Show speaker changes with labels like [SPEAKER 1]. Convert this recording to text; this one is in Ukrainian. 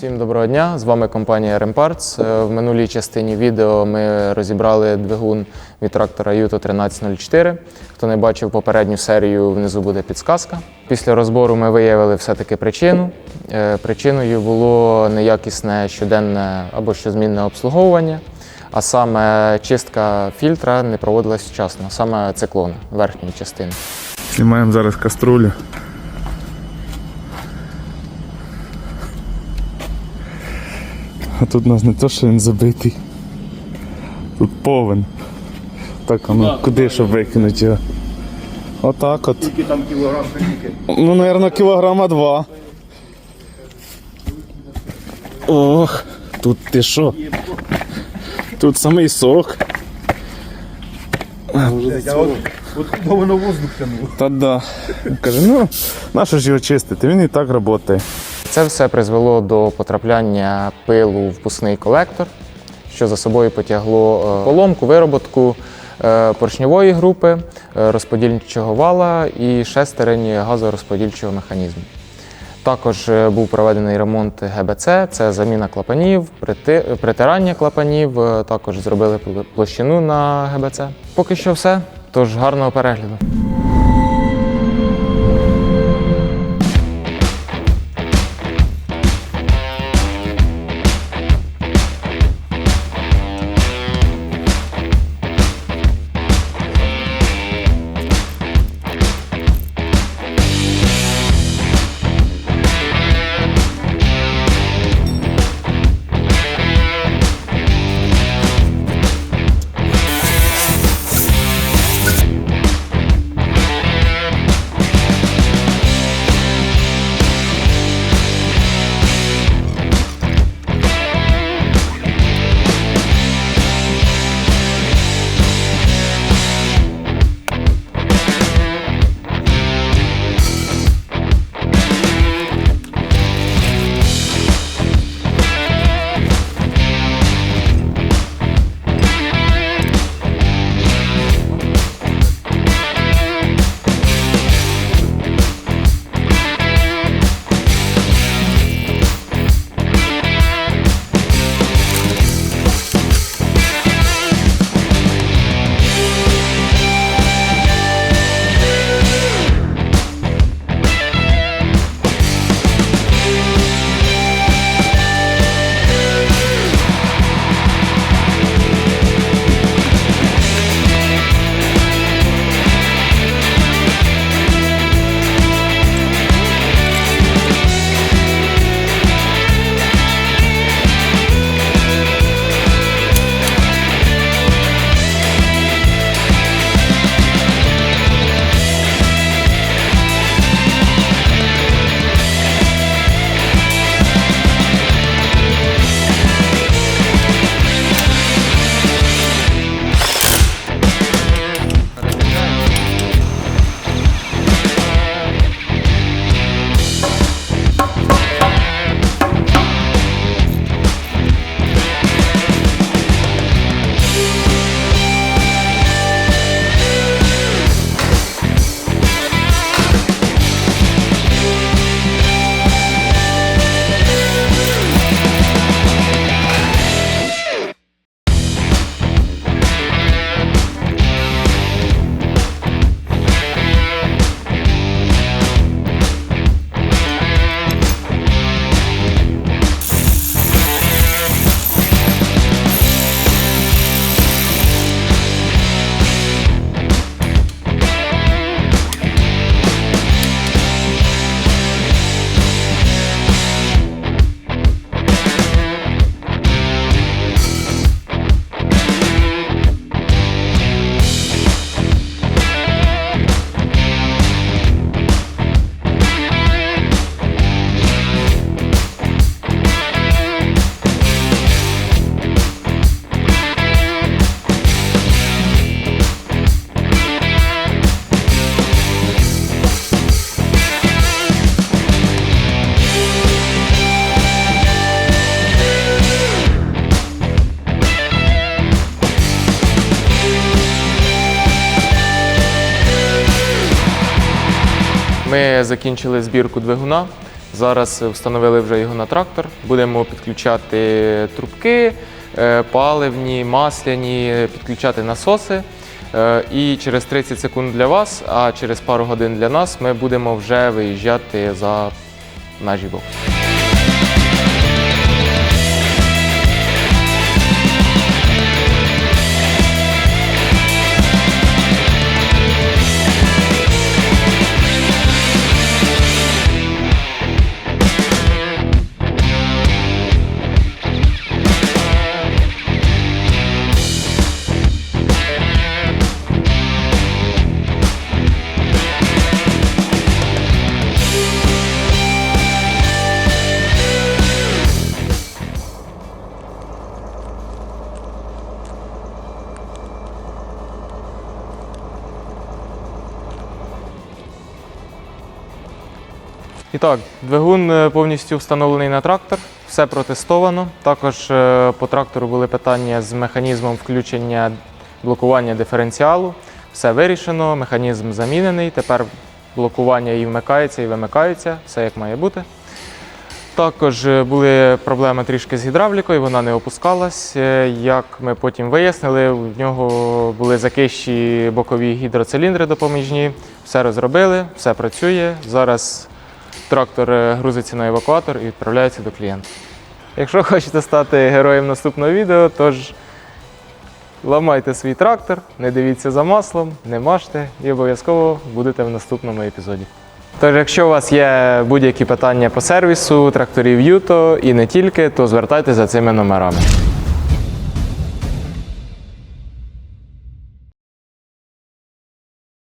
[SPEAKER 1] Всім доброго дня! З вами компанія. Е, В минулій частині відео ми розібрали двигун від трактора Юто 1304. Хто не бачив попередню серію, внизу буде підсказка. Після розбору ми виявили все-таки причину. Е, Причиною було неякісне щоденне або щозмінне обслуговування, а саме чистка фільтра не проводилась вчасно, саме циклон верхньої частини.
[SPEAKER 2] Знімаємо зараз каструлю. А тут у нас не то, що він забитий. Тут повен. Так, а ну куди щоб викинути його? Отак от.
[SPEAKER 3] Скільки там кілограм скільки?
[SPEAKER 2] Ну, мабуть, кілограма два. Ох, тут ти що? Тут самий сок.
[SPEAKER 3] Я от, от куди воно воздух тягнуло.
[SPEAKER 2] Та да. Каже, ну, нащо ж його чистити? Він і так працює.
[SPEAKER 1] Це все призвело до потрапляння пилу в пусний колектор, що за собою потягло е, поломку, вироботку е, поршньової групи, е, розподільчого вала і шестерень газорозподільчого механізму. Також був проведений ремонт ГБЦ, це заміна клапанів, притирання клапанів, також зробили площину на ГБЦ. Поки що все. Тож гарного перегляду. Ми закінчили збірку двигуна. Зараз встановили вже його на трактор. Будемо підключати трубки, е, паливні, масляні, підключати насоси. Е, І через 30 секунд для вас, а через пару годин для нас ми будемо вже виїжджати за межі боксу. І так, двигун е, повністю встановлений на трактор, все протестовано. Також е, по трактору були питання з механізмом включення блокування диференціалу. Все вирішено, механізм замінений. Тепер блокування і вмикається, і вимикається, все як має бути. Також е, були проблеми трішки з гідравлікою, вона не опускалась. Як ми потім вияснили, в нього були закищі бокові гідроциліндри допоміжні. Все розробили, все працює. Зараз трактор е, грузиться на евакуатор і відправляється до клієнта. Якщо хочете стати героєм наступного відео, тож ламайте свій трактор, не дивіться за маслом, не мажте і обов'язково будете в наступному епізоді. Тож, якщо у вас є будь-які питання по сервісу, тракторів Юто і не тільки, то звертайтеся за цими номерами.